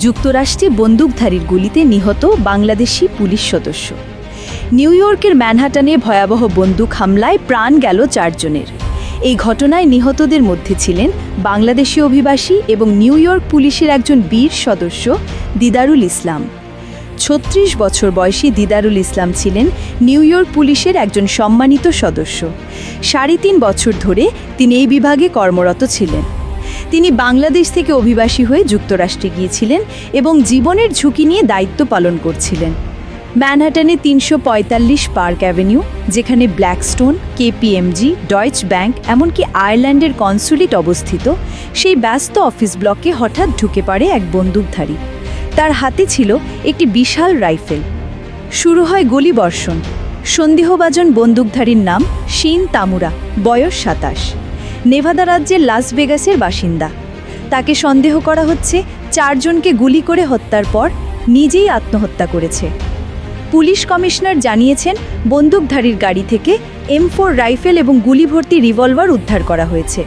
যুক্তরাষ্ট্রে বন্দুকধারীর গুলিতে নিহত বাংলাদেশি পুলিশ সদস্য। নিউ ইয়র্কের ম্যানহাটানে ভয়াবহ বন্দুক হামলায় প্রাণ গেল চারজনের। এই ঘটনায় নিহতদের মধ্যে ছিলেন বাংলাদেশি অভিবাসী এবং নিউ ইয়র্ক পুলিশের একজন বীর সদস্য দিদারুল ইসলাম। ছত্রিশ বছর বয়সী দিদারুল ইসলাম ছিলেন নিউ ইয়র্ক পুলিশের একজন সম্মানিত সদস্য। সাড়ে তিন বছর ধরে তিনি এই বিভাগে কর্মরত ছিলেন। তিনি বাংলাদেশ থেকে অভিবাসী হয়ে যুক্তরাষ্ট্রে গিয়েছিলেন এবং জীবনের ঝুঁকি নিয়ে দায়িত্ব পালন করছিলেন। ম্যানহাটানে তিনশো পঁয়তাল্লিশ পার্ক অ্যাভিনিউ, যেখানে ব্ল্যাকস্টোন, কেপিএমজি, ডয়েচ ব্যাংক, এমনকি আয়ারল্যান্ডের কনসুলেট অবস্থিত, সেই ব্যস্ত অফিস ব্লকে হঠাৎ ঢুকে পড়ে এক বন্দুকধারী। তার হাতে ছিল একটি বিশাল রাইফেল। শুরু হয় গুলিবর্ষণ। সন্দেহভাজন বন্দুকধারীর নাম শিন তামুরা, বয়স সাতাশ। নেভাদা রাজ্যের লাস ভেগাসের বাসিন্দা। তাকে সন্দেহ করা হচ্ছে চারজনকে গুলি করে হত্যার পর নিজেই আত্মহত্যা করেছে। পুলিশ কমিশনার জানিয়েছেন, বন্দুকধারীর গাড়ি থেকে এম রাইফেল এবং গুলি ভর্তি রিভলভার উদ্ধার করা হয়েছে।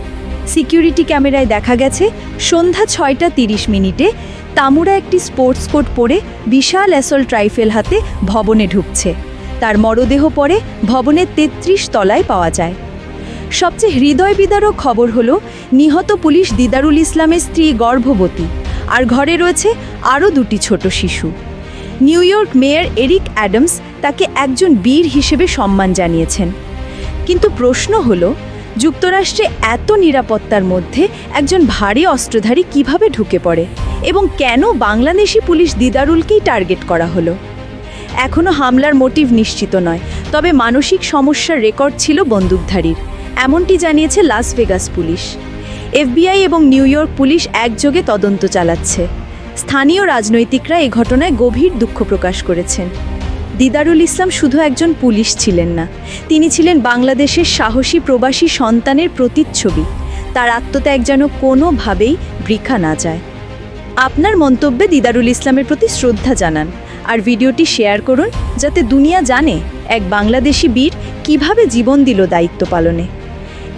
সিকিউরিটি ক্যামেরায় দেখা গেছে, সন্ধ্যা ছয়টা তিরিশ মিনিটে তামুরা একটি স্পোর্টস কোট পরে বিশাল অ্যাসল্ট রাইফেল হাতে ভবনে ঢুকছে। তার মরদেহ পরে ভবনের তেত্রিশ তলায় পাওয়া যায়। সবচেয়ে হৃদয় বিদারক খবর হল, নিহত পুলিশ দিদারুল ইসলামের স্ত্রী গর্ভবতী, আর ঘরে রয়েছে আরও দুটি ছোট শিশু। New York mayor Eric Adams তাকে একজন বীর হিসেবে সম্মান জানিয়েছেন। কিন্তু প্রশ্ন হল, যুক্তরাষ্ট্রে এত নিরাপত্তার মধ্যে একজন ভারী অস্ত্রধারী কীভাবে ঢুকে পড়ে এবং কেন বাংলাদেশি পুলিশ দিদারুলকেই টার্গেট করা হলো? এখনও হামলার মোটিভ নিশ্চিত নয়, তবে মানসিক সমস্যার রেকর্ড ছিল বন্দুকধারীর। এমনটি জানিয়েছে লাস ভেগাস পুলিশ। এফবিআই এবং নিউ ইয়র্ক পুলিশ একযোগে তদন্ত চালাচ্ছে। স্থানীয় রাজনৈতিকরা এই ঘটনায় গভীর দুঃখ প্রকাশ করেছেন। দিদারুল ইসলাম শুধু একজন পুলিশ ছিলেন না, তিনি ছিলেন বাংলাদেশের সাহসী প্রবাসী সন্তানের প্রতিচ্ছবি। তার আত্মত্যাগ যেন কোনোভাবেই বৃখা না যায়। আপনার মন্তব্যে দিদারুল ইসলামের প্রতি শ্রদ্ধা জানান আর ভিডিওটি শেয়ার করুন যাতে দুনিয়া জানে এক বাংলাদেশি বীর কীভাবে জীবন দিল দায়িত্ব পালনে।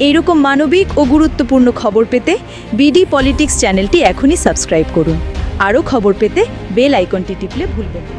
এইরকম মানবিক ও গুরুত্বপূর্ণ খবর পেতে বিডি পলিটিক্স চ্যানেলটি এখনই সাবস্ক্রাইব করুন। আরও খবর পেতে বেল আইকনটি টিপলে ভুলবেন না।